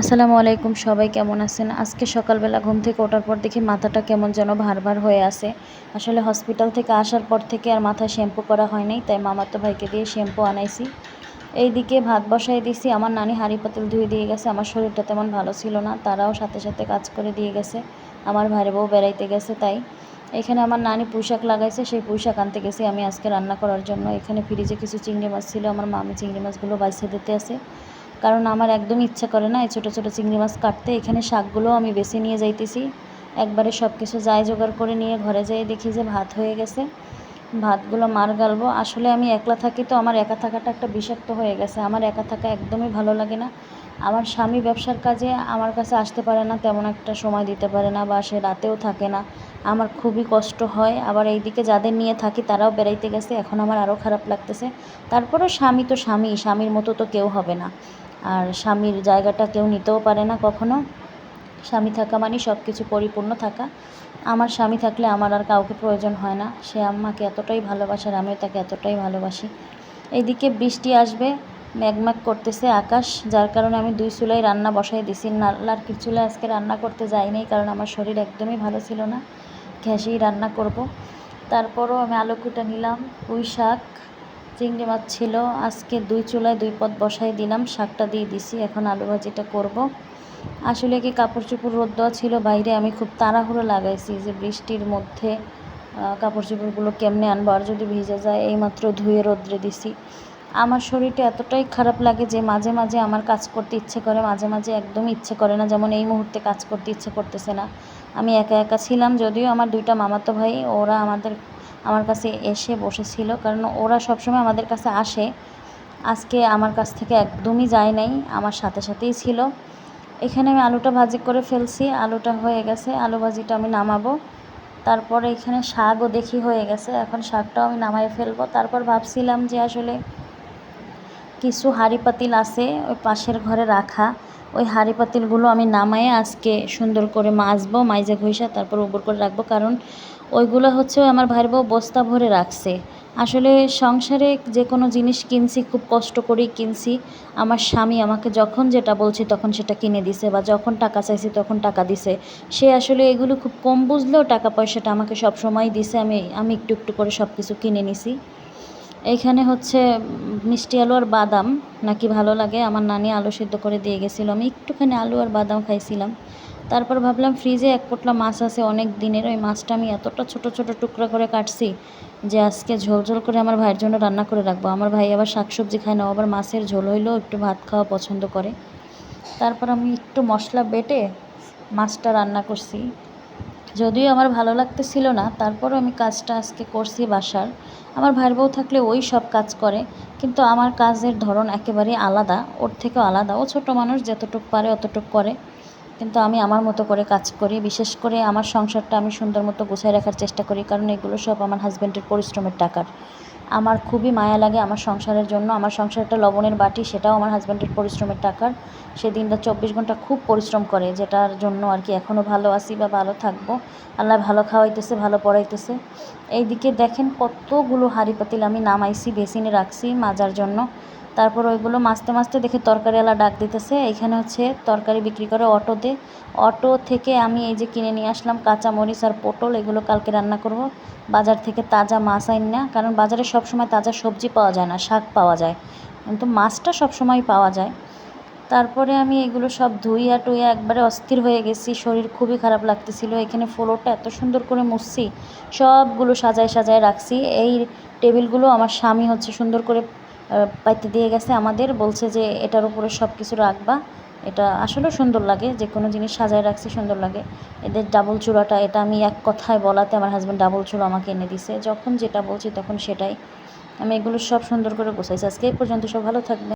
আসসালামু আলাইকুম, সবাই কেমন আছেন? আজকে সকালবেলা ঘুম থেকে ওঠার পর দেখি মাথাটা কেমন যেন ভার ভার হয়ে আছে। আসলে হসপিটাল থেকে আসার পর থেকে আর মাথায় শ্যাম্পু করা হয়নি, তাই মামাতো ভাইকে দিয়ে শ্যাম্পু আনাইছি। এইদিকে ভাত বসাই দিছি, আমার নানি হাঁড়ি পাতিল ধুয়ে দিয়ে গেছে, আমার শরীরটা তেমন ভালো ছিল না, তারাও সাথে সাথে কাজ করে দিয়ে গেছে, আমার ভাইয়ের বউ বেড়াইতে গেছে তাই। এখানে আমার নানি পুঁইশাক লাগাইছে, সেই পুঁইশাক আনতে গেছি আমি আজকে রান্না করার জন্য। এখানে ফ্রিজে কিছু চিংড়ি মাছ ছিল, আমার মামি চিংড়ি মাছগুলো বাইছে দিতে আছে। কারণ আমার একদম ইচ্ছা করে না এই ছোটো ছোটো চিংড়ি মাছ কাটতে। এখানে শাকগুলো আমি বেছে নিয়ে যাইতেছি। একবারে সব কিছু যাই জোগাড় করে নিয়ে ঘরে যেয়ে দেখি যে ভাত হয়ে গেছে। ভাতগুলো মার গালবো। আসলে আমি একলা থাকি তো আমার একা থাকাটা একটা বিষাক্ত হয়ে গেছে। আমার একা থাকা একদমই ভালো লাগে না। আমার স্বামী ব্যবসার কাজে আমার কাছে আসতে পারে না, তেমন একটা সময় দিতে পারে না বা সে রাতেও থাকে না। আমার খুবই কষ্ট হয়। আবার এইদিকে যাদের নিয়ে থাকি তারাও বেড়াইতে গেছে। এখন আমার আরও খারাপ লাগতেছে। তারপরেও স্বামী তো স্বামী, স্বামীর মতো তো কেউ হবে না। আর স্বামীর জায়গাটা কেউ নিতেও পারে না কখনো। স্বামী থাকা মানে সব কিছু পরিপূর্ণ থাকা। আমার স্বামী থাকলে আমার আর কাউকে প্রয়োজন হয় না। সে আমাকে এতটাই ভালোবাসে আর আমিও তাকে এতটাই ভালোবাসি। এইদিকে বৃষ্টি আসবে, ম্যাগম্যাগ করতেছে আকাশ, যার কারণে আমি দুই চুলাই রান্না বসাই দিছি। লার্কির চুলায় আজকে রান্না করতে যাইনি কারণ আমার শরীর একদমই ভালো ছিল না। ঘ্যাসেই রান্না করব। তারপরও আমি আলু কুটা নিলাম, পুঁই শাক চিংড়ি মাছ ছিল। আজকে দুই চুলায় দুই পদ বসাই দিলাম, শাকটা দিয়ে দিছি, এখন আলু ভাজিটা করব। আসলে কি কাপড় চোপড় রোদ দেওয়া ছিল, বাইরে আমি খুব তাড়াহুড়ো লাগাইছি যে বৃষ্টির মধ্যে কাপড় চোপড়গুলো কেমনে আনব, আর যদি ভিজে যায় এইমাত্র ধুয়ে রোদ্রে দিছি। আমার শরীরটা এতটাই খারাপ লাগে যে মাঝে মাঝে আমার কাজ করতে ইচ্ছে করে, মাঝে মাঝে একদমই ইচ্ছে করে না, যেমন এই মুহূর্তে কাজ করতে ইচ্ছে করতেছে না। আমি একা একা ছিলাম যদিও আমার দুইটা মামাতো ভাই, ওরা আমাদের আমার কাছে এসে বসেছিল, কারণ ওরা সবসময় আমাদের কাছে আসে। আজকে আমার কাছ থেকে একদমই যায় নাই, আমার সাথে সাথেই ছিল। এখানে আমি আলুটা ভাজি করে ফেলছি, আলুটা হয়ে গেছে, আলু ভাজিটা আমি নামাবো। তারপরে এখানে শাকও দেখি হয়ে গেছে, এখন শাকটাও আমি নামাই ফেলব। তারপর ভাবছিলাম যে আসলে কিছু হাঁড়ি পাতিল আছে ওই পাশের ঘরে রাখা। ওই হাঁড়ি পাতিলগুলো আমি নামায়ে আজকে সুন্দর করে মাজবো, মাইজে ঘষা তারপর উপর করে রাখব। কারণ ওইগুলো হচ্ছে আমার ভাইয়ের বউ বস্তা ভরে রাখছে। আসলে সংসারে যে কোনো জিনিস কিনছি, খুব কষ্ট করেই কিনছি। আমার স্বামী আমাকে যখন যেটা বলছি তখন সেটা কিনে দিছে বা যখন টাকা চাইছি তখন টাকা দিছে। সে আসলে এগুলো খুব কম বুঝলেও টাকা পয়সাটা আমাকে সব সময় দিছে, আমি আমি একটু একটু করে সব কিছু কিনে নিছি। এইখানে হচ্ছে মিষ্টি আলু আর বাদাম নাকি ভালো লাগে? আমার নানি আলু সিদ্ধ করে দিয়ে গেছিল। আমি একটুখানি আলু আর বাদাম খাইছিলাম। তারপর ভাবলাম ফ্রিজে এক পোটলা মাছ আছে, অনেক দিনের। ওই মাছটা আমি এতটা ছোট ছোট টুকরা করে কাটছি যে আজকে ঝোল ঝোল করে আমার ভাইয়ের জন্য রান্না করে রাখব। আমার ভাই আবার শাকসবজি খায় না আবার মাছের ঝোল হইলেও একটু ভাত খাওয়া পছন্দ করে। তারপর আমি একটু মশলা বেটে মাছটা রান্না করছি। যদিও আমার ভালো লাগতেছিল না, তারপরও আমি কাজটা আজকে করছি বাসার। আমার ভাইয়ের বউ থাকলে ওই সব কাজ করে, কিন্তু আমার কাজের ধরন একেবারে আলাদা, ওর থেকেও আলাদা। ও ছোট মানুষ, যতটুকু পারে অতটুক করে। কিন্তু আমি আমার মতো করে কাজ করি, বিশেষ করে আমার সংসারটা আমি সুন্দর মতো গুছিয়ে রাখার চেষ্টা করি, কারণ এগুলো সব আমার হাজব্যান্ডের পরিশ্রমের টাকার। আমার খুবই মায়া লাগে আমার সংসারের জন্য। আমার সংসারটা লবণের বাটি, সেটাও আমার হাজব্যান্ডের পরিশ্রমের টাকার। সে দিনটা চব্বিশ ঘণ্টা খুব পরিশ্রম করে, যেটার জন্য আর কি এখনও ভালো আছি বা ভালো থাকব। আল্লাহ ভালো খাওয়াইতেছে, ভালো পড়াইতেছে। এইদিকে দেখেন কতগুলো হাঁড়ি পাতিল আমি নামাইছি, বেসিনে রাখছি মাজার জন্য। তারপর ওইগুলো মাঝতে মাঝতে দেখে তরকারিওয়ালা ডাক দিতেছে, এখানে হচ্ছে তরকারি বিক্রি করে অটোতে। অটো থেকে আমি এই যে কিনে নিয়ে আসলাম কাঁচা মরিচ আর পটল, এগুলো কালকে রান্না করব। বাজার থেকে তাজা মাছ আইন না, কারণ বাজারে সবসময় তাজা সবজি পাওয়া যায় না, শাক পাওয়া যায়। কিন্তু মাছটা সবসময় পাওয়া যায়। তারপরে আমি এগুলো সব ধুইয়া টুইয়া একবারে অস্থির হয়ে গেছি, শরীর খুবই খারাপ লাগতেছিল। এখানে ফ্লোরটা এত সুন্দর করে মুছছি, সবগুলো সাজায় সাজায় রাখছি। এই টেবিলগুলো আমার স্বামী হচ্ছে সুন্দর করে পাইতে দিয়ে গেছে আমাদের, বলছে যে এটার উপরে সব কিছু রাখবা। এটা আসলেও সুন্দর লাগে, যে কোনো জিনিস সাজায় রাখছি সুন্দর লাগে। এদের ডাবল চূড়াটা, এটা আমি এক কথায় বলাতে আমার হাজব্যান্ড ডাবল চূড়া আমাকে এনে দিছে। যখন যেটা বলছি তখন সেটাই। আমি এগুলো সব সুন্দর করে গোছাইছি। আজকে এই পর্যন্ত সব ভালো থাকবে